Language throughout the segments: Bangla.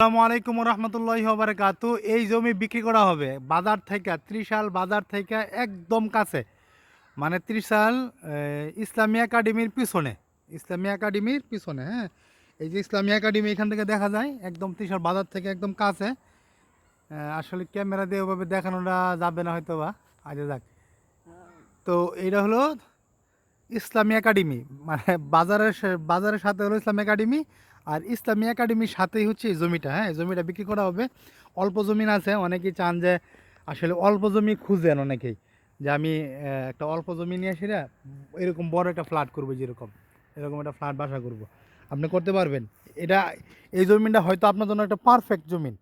আসসালামু আলাইকুম রহমতুল্লাহ বারকাত এই জমি বিক্রি করা হবে বাজার থেকে, ত্রিশাল বাজার থেকে একদম কাছে। মানে ত্রিশাল ইসলামী একাডেমির পিছনে। ইসলামী একাডেমির পিছনে হ্যাঁ? এই যে ইসলামী একাডেমি এখান থেকে দেখা যায়, একদম ত্রিশাল বাজার থেকে একদম কাছে। আসলে ক্যামেরা দিয়ে ওভাবে দেখানোটা যাবে না হয়তো বা আচ্ছা যাক। তো এইটা হলো ইসলামী একাডেমি মানে বাজারের বাজারের সাথে হলো ইসলামী একাডেমি আর ইসলামী একাডেমির সাথেই হচ্ছে জমিটা হ্যাঁ জমিটা বিক্রি করা হবে। অল্প জমিন আছে, অনেকেই চান যে আসলে অল্প জমি খুঁজেন অনেকেই, যে আমি একটা অল্প জমি নিয়ে এসে না, এরকম বড় একটা ফ্ল্যাট করব যেরকম, এরকম একটা ফ্ল্যাট বাসা করব। আপনি করতে পারবেন। এটা, এই জমিনটা হয়তো আপনার জন্য একটা পারফেক্ট জমিন,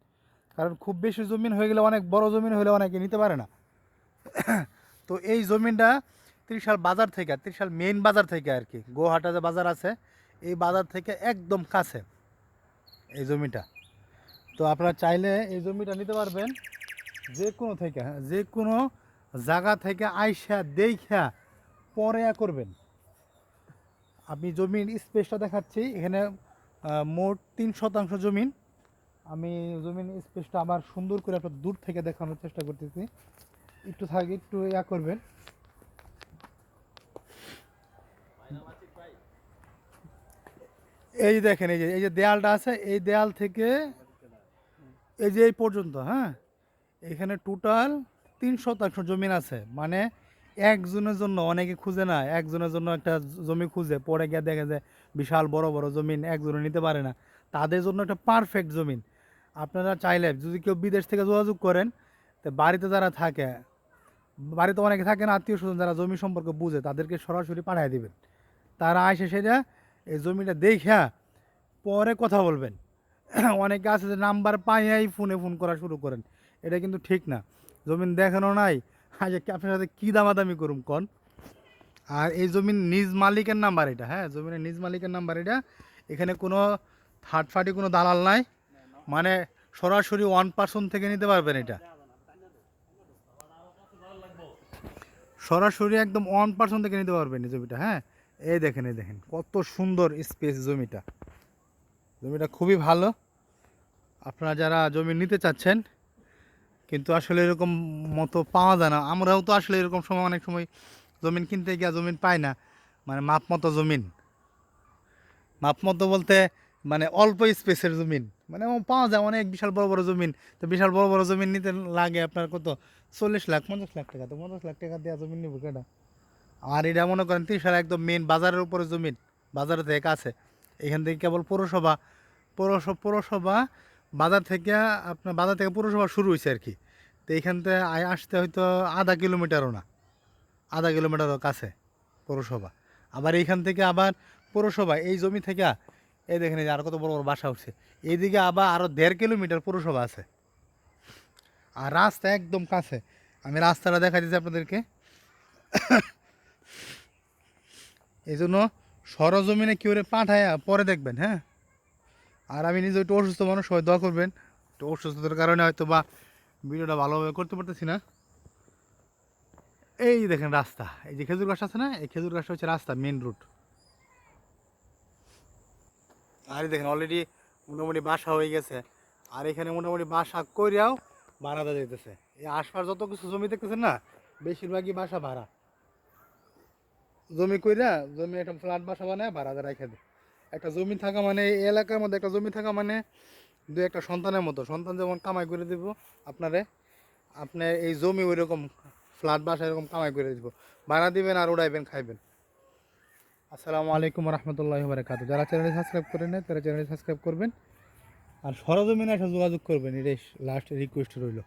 কারণ খুব বেশি জমিন হয়ে গেলে অনেক বড় জমিন হলে অনেকে নিতে পারে না। তো এই জমিনটা ত্রিশাল বাজার থেকে, ত্রিশাল মেইন বাজার থেকে আর কি গোহাটা যে বাজার আছে, এই বাজার থেকে একদম কাছে এই জমিটা। তো আপনারা চাইলে এই জমিটা নিতে পারবেন যে কোনো থেকে যে কোনো জায়গা থেকে আইসা দেখা পরে করবেন। আমি জমির স্পেসটা দেখাচ্ছি, এখানে মোট তিন শতাংশ জমিন। আমি জমিন স্পেসটা আবার সুন্দর করে আপনার দূর থেকে দেখানোর চেষ্টা করতেছি। একটু থাকে, একটু ইয়া করবেন। এই দেখেন, এই যে এই যে দেয়ালটা আছে, এই দেয়াল থেকে এই যে এই পর্যন্ত হ্যাঁ? এখানে টোটাল তিন শতাংশ জমিন আছে। মানে একজনের জন্য অনেকে খুঁজে না, একজনের জন্য একটা জমি খুঁজে, পরে গিয়ে দেখে যে বিশাল বড় বড় জমিন একজনে নিতে পারে না। তাদের জন্য একটা পারফেক্ট জমিন আপনারা চাইলে যদি কেউ বিদেশ থেকে যোগাযোগ করেন, তো বাড়িতে যারা থাকে, বাড়িতে অনেকে থাকে না, আত্মীয় স্বজন যারা জমি সম্পর্কে বুঝে, তাদেরকে সরাসরি পাঠিয়ে দিবেন। তারা আসে সেটা এই জমিটা দেখা পরে কথা বলবেন। অনেকে আছে যে নাম্বার পাইয়াই ফোনে ফোন করা শুরু করেন। এটা কিন্তু ঠিক না। জমিন দেখানো নাই। আজ আপনার সাথে কী দামাদামি করুম কন? আর এই জমিন নিজ মালিকের নাম্বার এটা হ্যাঁ? জমিনের নিজ মালিকের নাম্বার এটা। এখানে কোনো থার্ড পার্টি কোনো দালাল নাই। মানে সরাসরি ওয়ান পার্সন থেকে নিতে পারবেন এটা। সরাসরি একদম ওয়ান পার্সন থেকে নিতে পারবেন এই জমিটা হ্যাঁ? এই দেখেন এই দেখেন, কত সুন্দর স্পেস জমিটা। জমিটা খুবই ভালো। আপনারা যারা জমি নিতে চাচ্ছেন, কিন্তু আসলে এরকম মতো পাওয়া যায় না। আমরাও তো আসলে এরকম সময়, অনেক সময় জমিন কিনতে গিয়ে জমিন পাই না। মানে মাপ মতো জমিন। মাপ মতো বলতে মানে অল্প স্পেসের জমিন। মানে পাওয়া যায়, অনেক বিশাল বড় বড় জমিন। তো বিশাল বড় বড় জমিন নিতে লাগে আপনার কত? চল্লিশ লাখ, পঞ্চাশ লাখ টাকা। তো পঞ্চাশ লাখ টাকা দেওয়া জমিন নিব কেটা আর এটা মনে করেন ত্রিশাল একদম মেন বাজারের উপরে জমিন, বাজার থেকে কাছে। এখান থেকে কেবল পৌরসভা পৌরসভা পৌরসভা বাজার থেকে আপনার, বাজার থেকে পৌরসভা শুরু হয়েছে আর কি। তো এখান থেকে আসতে হয়তো আধা কিলোমিটারও না, আধা কিলোমিটারও কাছে পৌরসভা। আবার এইখান থেকে আবার পৌরসভা, এই জমি থেকে, এই দেখেন আর কত বড় বড় বাসা উঠছে এইদিকে আবার আরও দেড় কিলোমিটার পৌরসভা আছে। আর রাস্তা একদম কাছে। আমি রাস্তাটা দেখা দিচ্ছি আপনাদেরকে। এই জন্য সরজমিনে কেউ পাঠায় পরে দেখবেন হ্যাঁ? আর আমি নিজে একটু অসুস্থ মানুষ, সবাই দোয়া করবেন। একটু অসুস্থতার কারণে হয়তো বা ভিডিওটা ভালোভাবে করতে পারতেছি না। এই দেখেন রাস্তা, এই যে খেজুর গাছ আছে না, এই খেজুর গাছটা হচ্ছে রাস্তা মেন রুট আর দেখেন অলরেডি মোটামুটি বাসা হয়ে গেছে। আর এখানে মোটামুটি বাসা করিয়াও ভাড়া দেওয়া যেতেছে এই আশপাশ যত কিছু জমি দেখতেছেন না, বেশিরভাগই বাসা ভাড়া। জমি কইরা জমি একটা ফ্ল্যাট বাসা বানায় ভাড়া রেখে দেয় একটা জমি থাকা মানে এই এলাকার মধ্যে একটা জমি থাকা মানে দু একটা সন্তানের মতো। সন্তান যেমন কামাই করে দিব, আপনারে, আপনি এই জমি ওই রকম ফ্ল্যাট বাসা এরকম কামাই করে দিব। ভাড়া দিবেন আর উড়াইবেন, খাইবেন। আসসালামু আলাইকুম রহমতুল্লাহ বারকাত যারা চ্যানেল সাবস্ক্রাইব করেন না তারা চ্যানেল সাবস্ক্রাইব করবেন। আর সরজমিনে এসে যোগাযোগ করবেন এটাই লাস্ট রিকোয়েস্ট রইল।